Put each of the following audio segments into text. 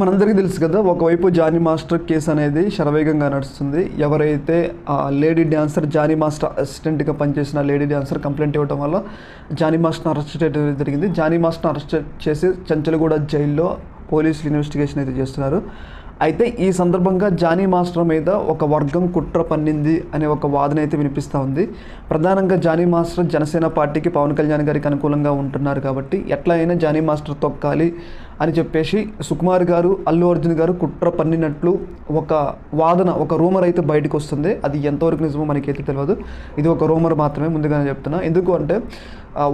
మనందరికీ తెలుసు కదా ఒకవైపు జానీ మాస్టర్ కేసు అనేది శరవేగంగా నడుస్తుంది. ఎవరైతే ఆ లేడీ డ్యాన్సర్ జానీ మాస్టర్ అసిస్టెంట్గా పనిచేసిన లేడీ డ్యాన్సర్ కంప్లైంట్ ఇవ్వడం వల్ల జానీ మాస్టర్ని అరెస్ట్ చేయడం జరిగింది. జానీ మాస్టర్ని అరెస్ట్ చేసి చంచలగూడ జైల్లో పోలీసులు ఇన్వెస్టిగేషన్ అయితే చేస్తున్నారు. అయితే ఈ సందర్భంగా జానీ మాస్టర్ మీద ఒక వర్గం కుట్ర పన్నింది అనే ఒక వాదన అయితే వినిపిస్తూ ఉంది. ప్రధానంగా జానీ మాస్టర్ జనసేన పార్టీకి పవన్ కళ్యాణ్ గారికి అనుకూలంగా ఉంటున్నారు కాబట్టి ఎట్లా అయినా జానీ మాస్టర్ తొక్కాలి అని చెప్పేసి సుకుమార్ గారు అల్లు అర్జున్ గారు కుట్ర పన్నినట్లు ఒక వాదన ఒక రూమర్ అయితే బయటకు వస్తుంది. అది ఎంతవరకు నిజమో మనకైతే తెలియదు ఇది ఒక రూమర్ మాత్రమే ముందుగానే చెప్తున్నా. ఎందుకు అంటే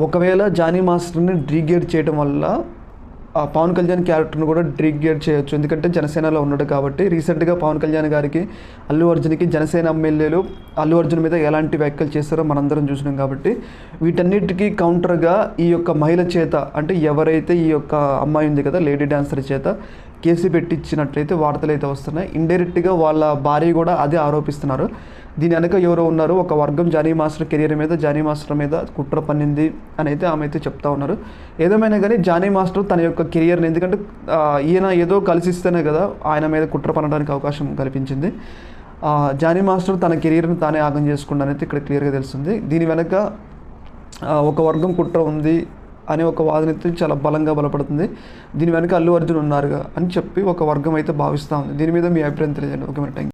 ఒకవేళ జానీ మాస్టర్ని రీగేట్ చేయడం వల్ల ఆ పవన్ కళ్యాణ్ క్యారెక్టర్ను కూడా డ్రిగ్గేర్ చేయొచ్చు. ఎందుకంటే జనసేనలో ఉన్నాడు కాబట్టి రీసెంట్గా పవన్ కళ్యాణ్ గారికి అల్లు అర్జున్కి జనసేన ఎమ్మెల్యేలు అల్లు అర్జున్ మీద ఎలాంటి వ్యాఖ్యలు చేస్తారో మనందరం చూసినాం కాబట్టి వీటన్నిటికీ కౌంటర్గా ఈ యొక్క మహిళ చేత అంటే ఎవరైతే ఈ యొక్క అమ్మాయి ఉంది కదా లేడీ డాన్సర్ చేత కేసు పెట్టించినట్లయితే వార్తలు అయితే వస్తున్నాయి. ఇండైరెక్ట్గా వాళ్ళ భార్య కూడా అదే ఆరోపిస్తున్నారు. దీని వెనక ఎవరో ఉన్నారు. ఒక వర్గం జానీ మాస్టర్ కెరియర్ మీద జానీ మాస్టర్ మీద కుట్ర పన్నింది అని అయితే ఆమె అయితే చెప్తా ఉన్నారు. ఏదేమైనా కానీ జానీ మాస్టర్ తన యొక్క కెరియర్ని ఎందుకంటే ఈయన ఏదో కలిసిస్తేనే కదా ఆయన మీద కుట్ర పనడానికి అవకాశం కల్పించింది. జానీ మాస్టర్ తన కెరియర్ని తానే ఆగం చేసుకున్నానైతే ఇక్కడ క్లియర్గా తెలుస్తుంది. దీని వెనక ఒక వర్గం కుట్ర ఉంది అనే ఒక వాదన చాలా బలంగా బలపడుతుంది. దీని వెనక అల్లు అర్జున్ ఉన్నారుగా అని చెప్పి ఒక వర్గం అయితే భావిస్తూ ఉంది. దీని మీద మీ అభిప్రాయం తెలియజేయండి. ఓకే మరి థ్యాంక్ యూ